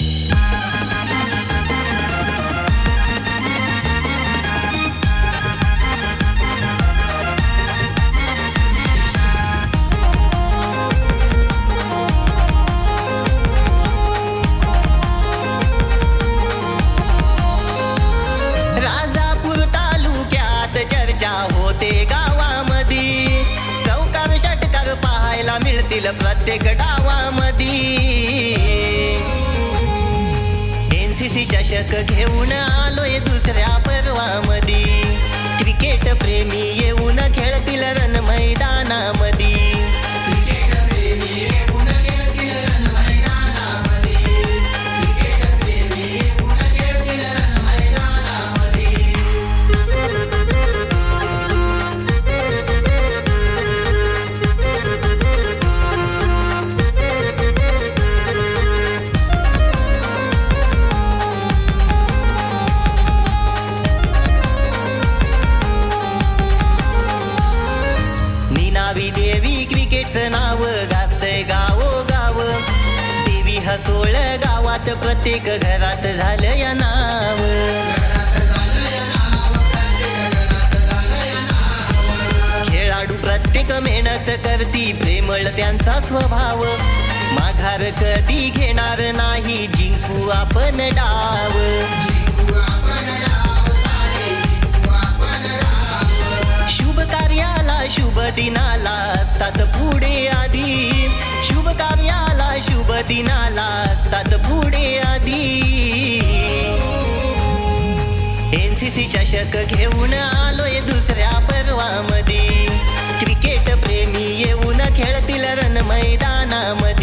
राजापूर तालुक्यात चर्चा होते गावामध्ये. चौकार षटकार पाहायला मिळतील प्रत्येक डावामध्ये. चषक घेऊन आलोय दुसऱ्या पर्वामध्ये क्रिकेट प्रेमी येऊन खेळ निनावी देवी क्रिकेटचं नाव गाजतंय गावो गाव. देवी हसोळ गावात प्रत्येक घरात झालं या नाव. खेळाडू प्रत्येक मेहनत करती प्रेमळ त्यांचा स्वभाव. माघार कधी घेणार नाही जिंकू आपण डाव. एनसीसी चषक घेऊन आलोय दुसऱ्या पर्वामध्ये. क्रिकेट प्रेमी येऊन खेळतील रण मैदानामध्ये.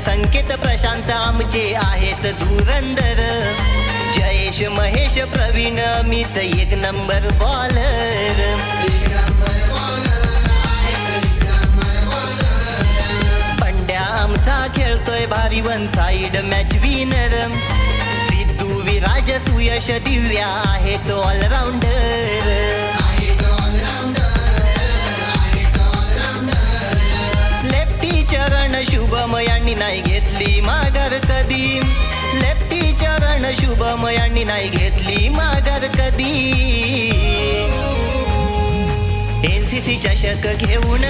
संकेत प्रशांत आमचे आहेत धुरंदर जयेश महेश प्रवीण अमित एक नंबर बॉलर. पंड्या आमचा खेळतोय भारी one side match winner Siddhu Viraj Suyash Divya आहेत ऑलराऊंडर नाही घेतली माघार कधी. लेफ्टी चरण शुभम यांनी नाही घेतली माघार कधी. एनसीसी चषक घेऊन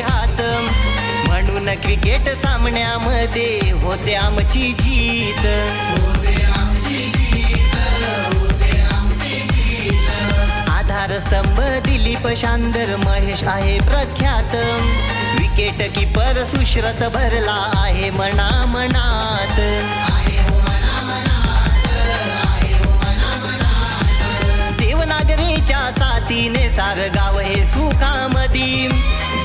हात म्हणून क्रिकेट सामन्यामध्ये होते आमची जीत. आधारस्तंभ दिलीप शांदर महेश आहे प्रख्यात. विकेट किपर सुश्रत भरला आहे मना मनात देवनागरीच्या साथीने सार गाव हे सुखामदी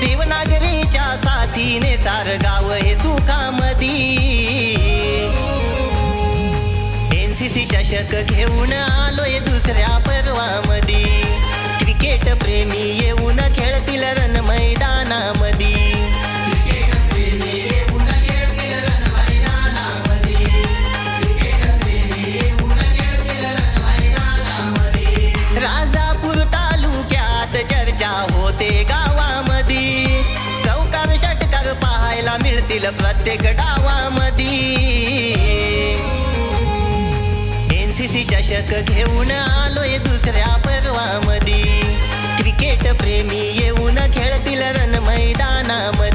देवनागरीच्या साथीने सार गाव हे सी एनसीसी चषक घेऊन आलोय दुसऱ्या पर्वामध्ये क्रिकेट प्रेमी येऊन खेळतील रण मैदानामध्ये राजापूर तालुक्यात चर्चा होते गाव येईल प्रत्येक डावामधी. सी चषक घेऊन आलोय दुसऱ्या पर्वामधी. क्रिकेट प्रेमी येऊन खेळतील रण मैदानामध्ये